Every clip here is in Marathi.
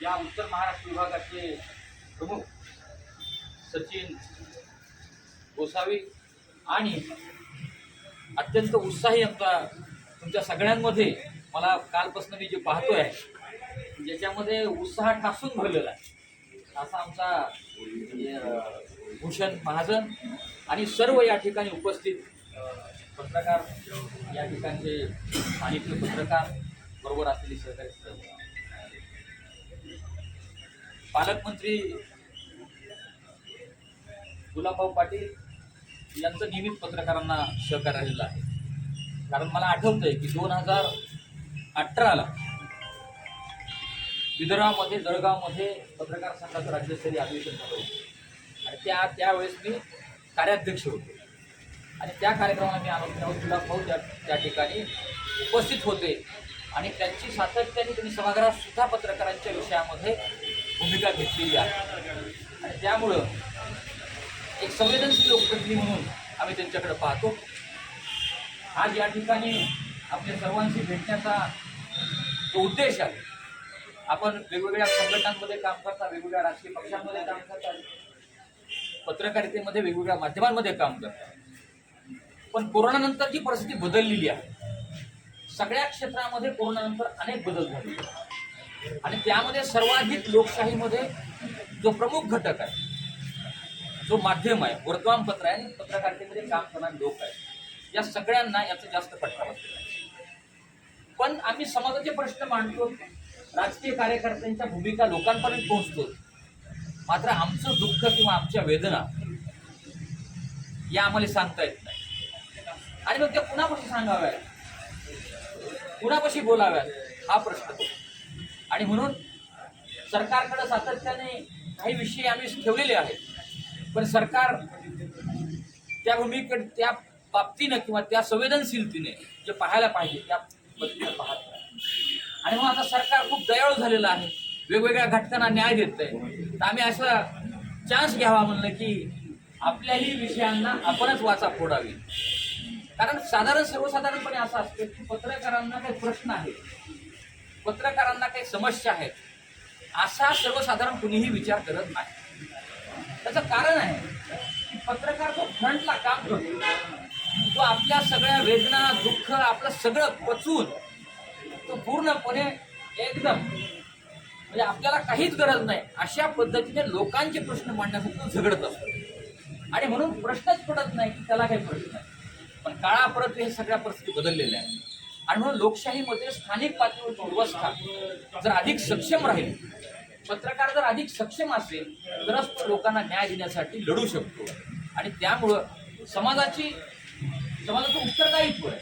या उत्तर महाराष्ट्र विभागाचे प्रमुख सचिन गोसावी आणि अत्यंत उत्साही आमचा तुमच्या सगळ्यांमध्ये मला कालपासून मी जे आहे ज्याच्यामध्ये उत्साह ठासून भरलेला आहे. असा आमचा म्हणजे, भूषण महाजन आणि सर्व या ठिकाणी उपस्थित पत्रकार या ठिकाणचे साहित्य पत्रकार बरोबर असलेली सहकारी पालकमंत्री गुलाबभाऊ पाटील यांचं नियमित पत्रकारांना सहकार्य राहिलेलं आहे. कारण मला आठवतंय की दोन हजार अठराला विदर्भामध्ये जळगावमध्ये पत्रकार संघाचं राज्यस्तरीय अधिवेशन झालं होतं. आणि त्या त्यावेळेस मी कार्याध्यक्ष होतो. आणि त्या कार्यक्रमाला मी आलो तेव्हा गुलाबभाऊ त्या त्या ठिकाणी उपस्थित होते. आणि त्यांची सातत्याने त्यांनी सभागृहात सुद्धा पत्रकारांच्या विषयामध्ये भूमिका घेतलेली आहे. आणि त्यामुळं एक संवेदनशील लोकप्रतिनिधी म्हणून आम्ही त्यांच्याकडे पाहतो. आज या ठिकाणी आपल्या सर्वांशी भेटण्याचा जो उद्देश आहे आपण वेगवेगळ्या संघटनांमध्ये काम करता वेगवेगळ्या राजकीय पक्षांमध्ये काम करता पत्रकारितेमध्ये वेगवेगळ्या माध्यमांमध्ये काम करता. पण कोरोनानंतर जी परिस्थिती बदललेली आहे. सगळ्या क्षेत्रामध्ये कोरोनानंतर अनेक बदल झाले. आणि त्यामध्ये सर्वाधिक लोकशाहीमध्ये जो प्रमुख घटक आहे जो माध्यम आहे वर्तमानपत्र आहे आणि पत्रकारितेमध्ये काम करणारे लोक आहेत या सगळ्यांना याचा जास्त फटका बसलेला आहे. पण आम्ही समाजाचे प्रश्न मांडतो राजकीय कार्यकर्त्यांच्या भूमिका लोकांपर्यंत पोहोचतो. मात्र आमचं दुःख किंवा आमच्या वेदना या आम्हाला सांगता येत नाही. आणि मग त्या कुणापाशी सांगाव्या कुणापाशी बोलाव्यात? हा प्रश्न आणि म्हणून सरकारकडे सातत्याने काही विषय आम्ही ठेवलेले आहेत. पण सरकार त्या भूमीकडे त्या बाबतीनं किंवा त्या संवेदनशीलतेने जे पाहायला पाहिजे त्या पद्धतीनं पाहत नाही. आणि म्हणून आता सरकार खूप दयाळू झालेलं आहे. वेगवेगळ्या घटकांना न्याय देत आहे तर आम्ही असा चान्स घ्यावा म्हणलं की आपल्याही विषयांना आपणच वाचा फोडावी. कारण साधारण सर्वसाधारणपणे असं असतं की पत्रकारांना काही प्रश्न आहेत. पत्रकारांना काही समस्या आहेत असा सर्वसाधारण कुणीही विचार करत नाही. त्याचं कारण आहे की पत्रकार जो फ्रंटला काम करतो तो आपल्या सगळ्या वेदना दुःख आपलं सगळं पचून तो पूर्णपणे एकदम म्हणजे आपल्याला काहीच गरज नाही अशा पद्धतीने लोकांचे प्रश्न मांडण्यासाठी तो झगडत असतो. आणि म्हणून प्रश्नच पडत नाही की त्याला काही प्रश्न नाही. पण काळापरत हे सगळ्या परिस्थिती बदललेल्या आहेत. आणि म्हणून लोकशाहीमध्ये स्थानिक पातळीवर व्यवस्था जर अधिक सक्षम राहील पत्रकार जर अधिक सक्षम असेल तरच तो लोकांना न्याय देण्यासाठी लढू शकतो. आणि त्यामुळं समाजाची समाजाचं उत्तरदायित्व आहे.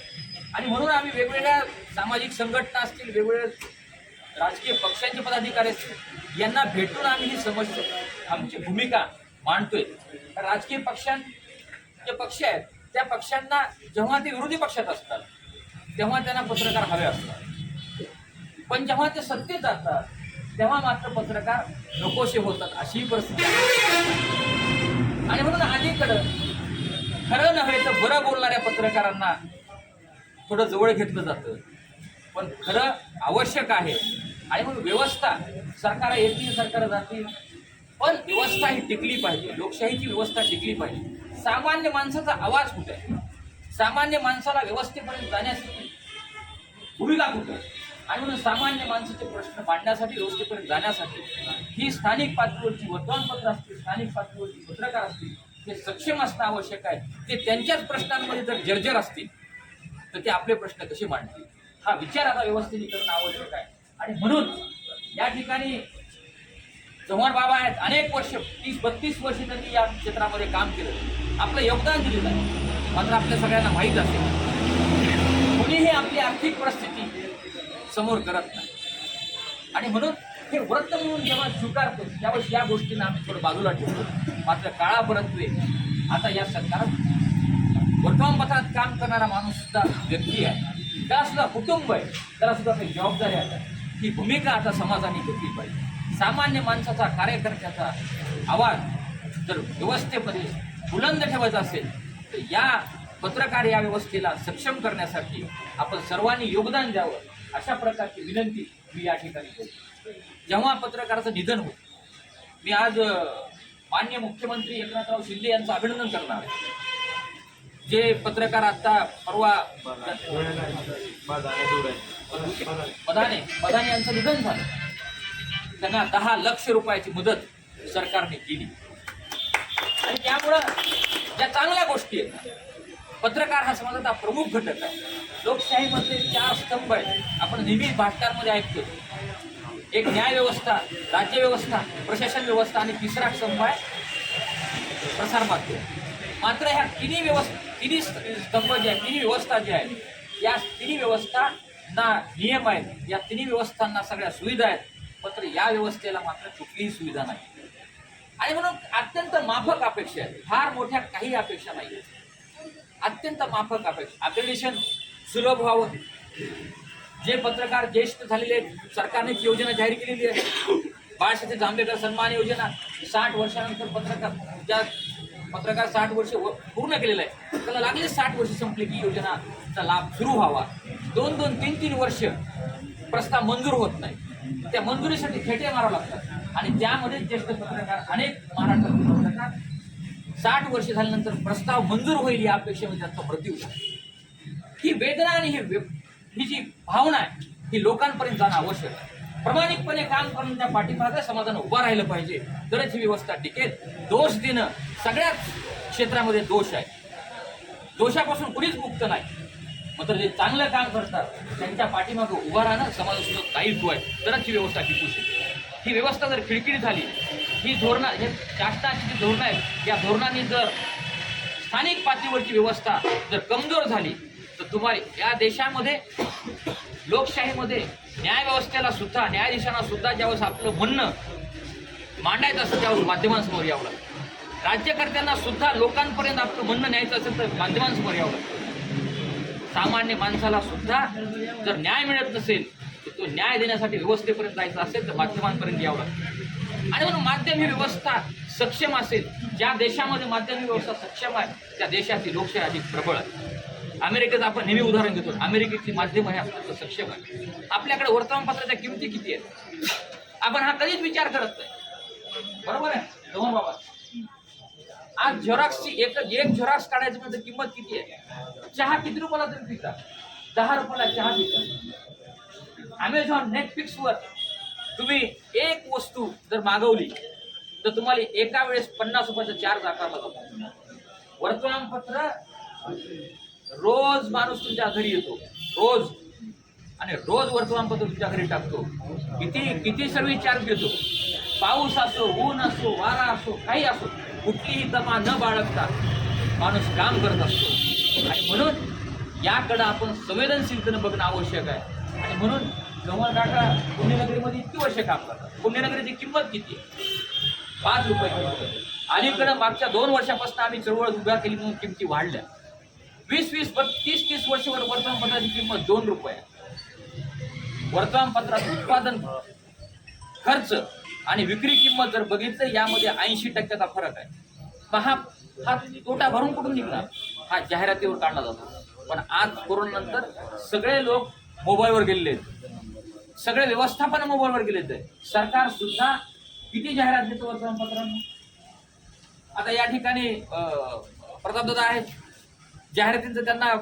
आणि म्हणून आम्ही वेगवेगळ्या सामाजिक संघटना असतील वेगवेगळ्या राजकीय पक्षांचे पदाधिकारी असतील यांना भेटून आम्ही ही समस्या आमची भूमिका मांडतोय. राजकीय पक्षां जे पक्ष आहेत त्या पक्षांना जेव्हा ते विरोधी पक्षात असतात तेव्हा त्यांना पत्रकार हवे असतात. पण जेव्हा ते सत्तेत जातात तेव्हा मात्र पत्रकार नकोशे होतात अशी परिस्थिती आणि म्हणून अलीकडं खरं नव्हे तर बरं बोलणाऱ्या पत्रकारांना थोडं जवळ घेतलं जातं. पण खरं आवश्यक आहे. आणि म्हणून व्यवस्था सरकार येतील सरकार जातील पण व्यवस्था ही टिकली पाहिजे. लोकशाहीची व्यवस्था टिकली पाहिजे. सामान्य माणसाचा आवाज कुठे आहे? सामान्य माणसाला व्यवस्थेपर्यंत जाण्यासाठी भूमिका कुठं? आहे? आणि म्हणून सामान्य माणसाचे प्रश्न मांडण्यासाठी व्यवस्थेपर्यंत जाण्यासाठी ही स्थानिक पातळीवरची वर्तमानपत्र असतील स्थानिक पातळीवरची पत्रकार असतील ते सक्षम असणं आवश्यक आहे ते त्यांच्याच प्रश्नांमध्ये जर जर्जर असतील तर ते आपले प्रश्न कसे मांडतील? हा विचार आता व्यवस्थेने करणं आवश्यक आहे. आणि म्हणून या ठिकाणी चव्हाण बाबा आहेत अनेक वर्ष तीस बत्तीस वर्ष त्यांनी या क्षेत्रामध्ये काम केलं. आपलं योगदान दिलेलं आहे. मात्र आपल्या सगळ्यांना माहीत असेल. कोणीही आपली आर्थिक परिस्थिती समोर करत नाही. आणि म्हणून हे व्रत म्हणून जेव्हा स्वीकारतो त्यावेळेस या गोष्टींना आम्ही थोडं बाजूला ठेवतो. मात्र काळा परतवे आता या सरकारात वर्तमानपत्रात काम करणारा माणूस सुद्धा व्यक्ती आहे. त्याला सुद्धा कुटुंब आहे. त्याला सुद्धा काही जबाबदारी आहे. ही भूमिका आता समाजाने घेतली पाहिजे. सामान्य माणसाचा कार्यकर्त्याचा आवाज जर व्यवस्थेमध्ये बुलंद ठेवायचा असेल तर या पत्रकार या व्यवस्थेला सक्षम करण्यासाठी आपण सर्वांनी योगदान द्यावं अशा प्रकारची विनंती मी या ठिकाणी करतो. जेव्हा पत्रकाराचं निधन होत मी आज मान्य मुख्यमंत्री एकनाथराव शिंदे यांचं अभिनंदन करणार आहे. जे पत्रकार आता परवा पदाने पदाने यांचं निधन झालं. त्यांना दहा लक्ष रुपयाची मदत सरकारने केली आणि त्यामुळं या चांगल्या गोष्टी आहेत. पत्रकार हा समाजाचा प्रमुख घटक आहे. लोकशाहीमध्ये चार स्तंभ आहेत. आपण नेहमीच भाषणांमध्ये ऐकतो एक न्याय व्यवस्था राज्य व्यवस्था प्रशासन व्यवस्था आणि तिसरा स्तंभ आहे प्रसार माध्यम. मात्र ह्या तिन्ही व्यवस्था तिन्ही स्तंभ जे आहेत तिन्ही व्यवस्था ज्या आहेत या तिन्ही व्यवस्था ना नियम आहेत. या तिन्ही व्यवस्थांना सगळ्या सुविधा आहेत. मात्र या व्यवस्थेला मात्र कुठलीही सुविधा नाही. आणि म्हणून अत्यंत माफक अपेक्षा आहे. फार मोठ्या काही अपेक्षा नाही अत्यंत माफक अपेक्षा. अग्रेडेशन सुलभ व्हावं. जे पत्रकार ज्येष्ठ झालेले आहेत सरकारने योजना जाहीर केलेली आहे. बाळशास्त्री जांभेकर सन्मान योजना साठ वर्षानंतर पत्रकार ज्या पत्रकार साठ वर्ष पूर्ण केलेलं आहे त्याला लागले साठ वर्ष संपले की योजनाचा लाभ सुरू व्हावा. दोन दोन तीन तीन वर्ष प्रस्ताव मंजूर होत नाही. त्या मंजुरीसाठी खेटे मारावं लागतात. आणि त्यामध्ये ज्येष्ठ पत्रकार अनेक महाराष्ट्रातील पत्रकार साठ वर्ष झाल्यानंतर प्रस्ताव मंजूर होईल या अपेक्षेमध्ये त्यांचा मृत्यू ही वेदना आणि ही ही जी भावना आहे ही लोकांपर्यंत जाणं आवश्यक आहे. प्रामाणिकपणे काम करून त्या पाठीमागे समाजानं उभा राहिलं पाहिजे. तरच ही व्यवस्था टिकेल. दोष देणं सगळ्याच क्षेत्रामध्ये दोष आहे. दोषापासून कुणीच मुक्त नाही. मात्र जे चांगलं काम करतात त्यांच्या पाठीमागे उभा राहणं समाजासुद्धा दायित्व आहे तरच ही व्यवस्था टिकू शकते ही व्यवस्था जर खिळखिळी झाली ही धोरणं हे शासनाची जी धोरणं आहेत या धोरणांनी जर स्थानिक पातळीवरची व्यवस्था जर कमजोर झाली तर तुम्हाला या देशामध्ये लोकशाहीमध्ये न्याय व्यवस्थेला सुद्धा न्यायाधीशांना सुद्धा ज्यावेळेस आपलं म्हणणं मांडायचं असतं त्यावेळेस माध्यमांसमोर यावं लागतं. राज्यकर्त्यांना सुद्धा लोकांपर्यंत आपलं म्हणणं न्यायचं असेल तर माध्यमांसमोर यावं लागतं. सामान्य माणसाला सुद्धा जर न्याय मिळत नसेल की तो न्याय देण्यासाठी व्यवस्थेपर्यंत जायचं असेल तर माध्यमांपर्यंत यावं लागतं. आणि म्हणून माध्यम ही व्यवस्था सक्षम असेल ज्या देशामध्ये माध्यम ही व्यवस्था सक्षम आहे त्या देशाची लोकशाही अधिक प्रबळ आहे. अमेरिकेचं आपण नेहमी उदाहरण घेतो अमेरिकेची माध्यम हे अत्यंत सक्षम आहे. आपल्याकडे वर्तमानपत्राच्या किमती किती आहेत? आपण हा कधीच विचार करत नाही. बरोबर आहे? दोन बाबा. आज झेरॉक्सची एक एक झेरॉक्स काढायची म्हणजे किंमत किती आहे? चहा किती रुपयाला तरी पिता? दहा रुपयाला चहा पिता. अमेझॉन नेटफ्लिक्सवर तुम्ही एक वस्तू जर मागवली तर तुम्हाला एका वेळेस पन्नास रुपयाचा चार्ज आकारला जातो. वर्तमानपत्र रोज माणूस तुमच्या घरी येतो. रोज. आणि रोज वर्तमानपत्र तुमच्या घरी टाकतो. किती किती सर्व्हिस चार्ज घेतो. पाऊस असो ऊन असो वारा असो काही असो कुठलीही तमा न बाळगता माणूस काम करत असतो. आणि म्हणून याकडं आपण संवेदनशीलतेनं बघणं आवश्यक आहे. आणि म्हणून कमल काका पुण्यनगरीमध्ये इतकी वर्ष काम करतात. पुण्यनगरीची किंमत किती आहे? पाच रुपये किंमत अलीकडे अलीकडं मागच्या दोन वर्षापासून आम्ही चळवळ उभ्या केली म्हणून किमती वाढल्या. वीस वीस तीस तीस वर्षभर वर्तमानपत्राची किंमत दोन रुपये आहे. वर्तमानपत्रात उत्पादन खर्च आणि विक्री किंमत जर बघितलं यामध्ये ऐंशी टक्क्याचा फरक आहे. मग हा हा तोटा भरून कुठून निघणार? हा जाहिरातीवर काढला जातो. पण आज कोरोनानंतर सगळे लोक मोबाईलवर गेलेले आहेत. सगळे व्यवस्थापन मोबाईलवर गेलेत आहे सरकार सुद्धा किती जाहिरात देतो वर्तमानपत्रांना आता या ठिकाणी प्रतापदादा आहेत. जाहिरातींचा त्यांना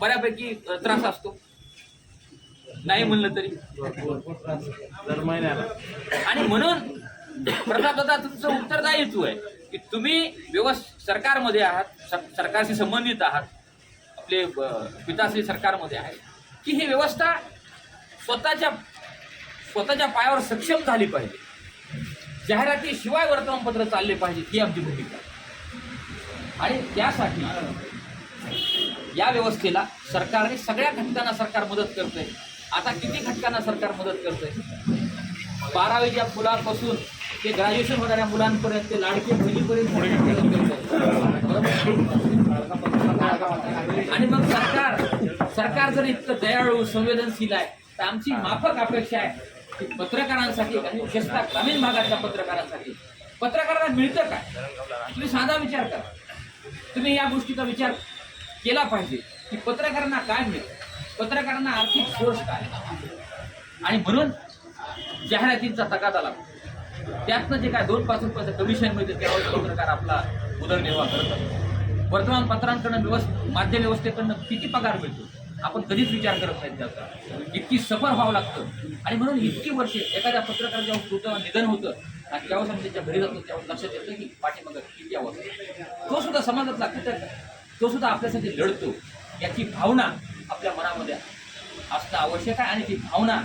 बऱ्यापैकी त्रास असतो. नाही म्हणलं तरी. आणि म्हणून प्रतापदादा तुमचं उत्तरदायित्व आहे की तुम्ही व्यवस्थ सरकारमध्ये आहात सर- सरकारशी संबंधित आहात. आपले पिताश्री सरकारमध्ये आहे की ही व्यवस्था स्वतःच्या स्वतःच्या पायावर सक्षम झाली पाहिजे. जाहिरातीशिवाय वर्तमानपत्र चालले पाहिजे ही आमची भूमिका. आहे. आणि त्यासाठी या व्यवस्थेला सरकारने सगळ्या घटकांना सरकार मदत करतंय. आता किती घटकांना सरकार मदत करतंय? बारावीच्या मुलांपासून ते ग्रॅज्युएशन होणाऱ्या मुलांपर्यंत ते लाडके बहिणीपर्यंत आणि मग सरकार सरकार जर इतकं दयाळू संवेदनशील आहे तर आमची माफक अपेक्षा आहे. पत्रकारांसाठी आणि विशेषतः ग्रामीण भागातल्या पत्रकारांसाठी. पत्रकारांना मिळतं काय तुम्ही साधा विचार करा. तुम्ही या गोष्टीचा विचार केला पाहिजे की पत्रकारांना काय मिळतं? पत्रकारांना आर्थिक सोर्स काय? आणि म्हणून जाहिरातींचा तगादा लागतो त्यातनं जे काय दोन पाच रुपयाचं कमिशन मिळतं त्यावर पत्रकार आपला उदरनिर्वाह करत असतो वर्तमानपत्रांकडनं व्यवस्थ माध्यम व्यवस्थेकडनं किती पगार मिळतो? आपण कधीच विचार करत नाही त्याचा. इतकी सफर व्हावं लागतं. आणि म्हणून इतकी वर्षे एखाद्या पत्रकाराच्या जेव्हा तुझं निधन होतं आणि ज्यावेळेस आम्ही त्याच्या घरी जातो त्यावेळेस लक्षात येतं की पाठीमागं किती आवाज तो सुद्धा समाजात घटक तो सुद्धा आपल्यासाठी लढतो. याची भावना आपल्या मनामध्ये असणं आवश्यक आहे आणि ती भावना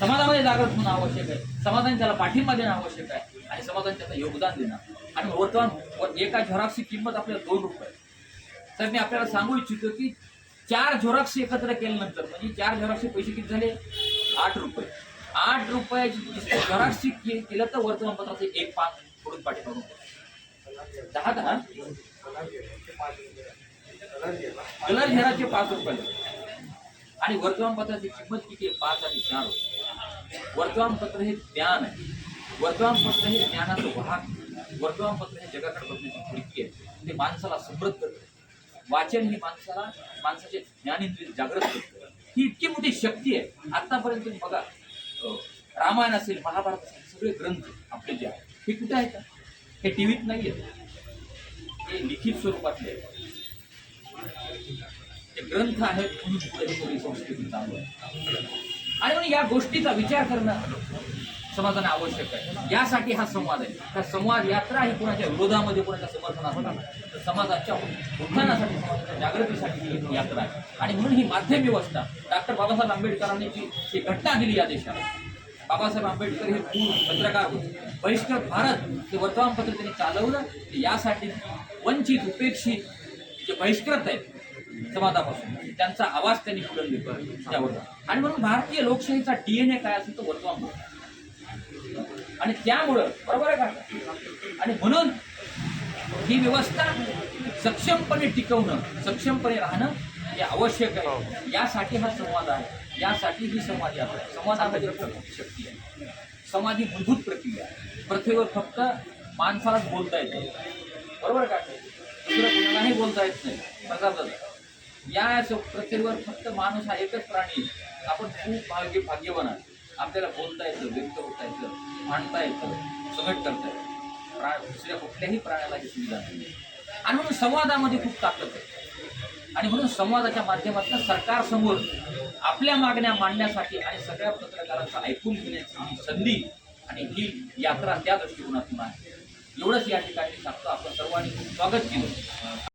समाजामध्ये जागृत होणं आवश्यक आहे. समाजाने त्याला पाठिंबा देणं आवश्यक आहे आणि समाजाने त्याचं योगदान देणं. आणि वर्तमान व- एका झेरॉक्सची किंमत आपल्याला दोन रुपये. तर मी आपल्याला सांगू इच्छितो की चार झेरॉक्स एकत्र केल्यानंतर म्हणजे चार झेरॉक्सचे पैसे किती झाले? आठ रुपये. आठ रुपयाची झेरॉक्सची के- केलं तर वर्तमानपत्राचे एक पाच सोडून पाठवून दहा दहा? कलर झेराचे पाच रुपये. आणि वर्तमानपत्राची किंमत किती आहे? पाच आणि चार रुपये. वर्तमानपत्र हे ज्ञान आहे. वर्तमानपत्र हे ज्ञानाचं वाहक वर्तमानपत्र हे जगाकडे बघण्याची खिडकी आहे. ते माणसाला समृद्ध करते. वाचन ही माणसाला माणसाचे ज्ञानेंद्रिय जागृत करतो. ही इतकी मोठी शक्ती आहे. आतापर्यंत बघा रामायण असेल महाभारत असेल सगळे ग्रंथ आपले जे आहेत हे कुठे आहेत? हे टी व्हीत नाही आहेत. हे लिखित स्वरूपातले आहेत. ते ग्रंथ आहेत म्हणून संस्कृती चालू आहे. आणि म्हणून या गोष्टीचा विचार करणं समाजाने आवश्यक आहे. यासाठी हा संवाद आहे. तर संवाद यात्रा ही कोणाच्या विरोधामध्ये कोणाच्या समर्थनात नाही. तर समाजाच्या उत्थानासाठी समाजाच्या जागृतीसाठी ही यात्रा आहे. आणि म्हणून ही माध्यम व्यवस्था डॉक्टर बाबासाहेब आंबेडकरांनी जी ही घटना दिली या देशाला. बाबासाहेब आंबेडकर हे पूर्ण पत्रकार होते. बहिष्कृत भारत हे वर्तमानपत्र त्यांनी चालवलं. यासाठी वंचित उपेक्षित जे बहिष्कृत आहेत समाजापासून त्यांचा आवाज त्यांनी बुलंद त्यावर. आणि म्हणून भारतीय लोकशाहीचा डीएनए काय असेल तो वर्तमानपत्र आणि त्यामुळं बरोबर आहे का? आणि म्हणून ही व्यवस्था सक्षमपणे टिकवणं सक्षमपणे राहणं हे आवश्यक आहे. यासाठी हा संवाद आहे. यासाठी ही संवाद यात्रा आहे. संवादामध्ये शक्ती आहे. संवाद ही मूलभूत प्रक्रिया आहे. पृथ्वीवर फक्त माणसालाच बोलता येते बरोबर का? दुसरं कोणालाही बोलता येत नाही. बघा या पृथ्वीवर फक्त माणूस हा एकच प्राणी आपण खूप भाग्य भाग्यवान आहे आपल्याला बोलता येतं व्यक्त होता येतं मांडता येतं सगळं करता येतं. प्रा दुसऱ्या कुठल्याही प्राण्याला ही सुविधा नाही. आणि म्हणून संवादामध्ये खूप ताकद आहे. आणि म्हणून संवादाच्या माध्यमातून सरकारसमोर आपल्या मागण्या मांडण्यासाठी आणि सगळ्या पत्रकारांचं ऐकून घेण्याची संधी आणि ही यात्रा त्या दृष्टिकोनातून आहे. एवढंच या ठिकाणी सांगतो. आपण सर्वांनी खूप स्वागत केलं.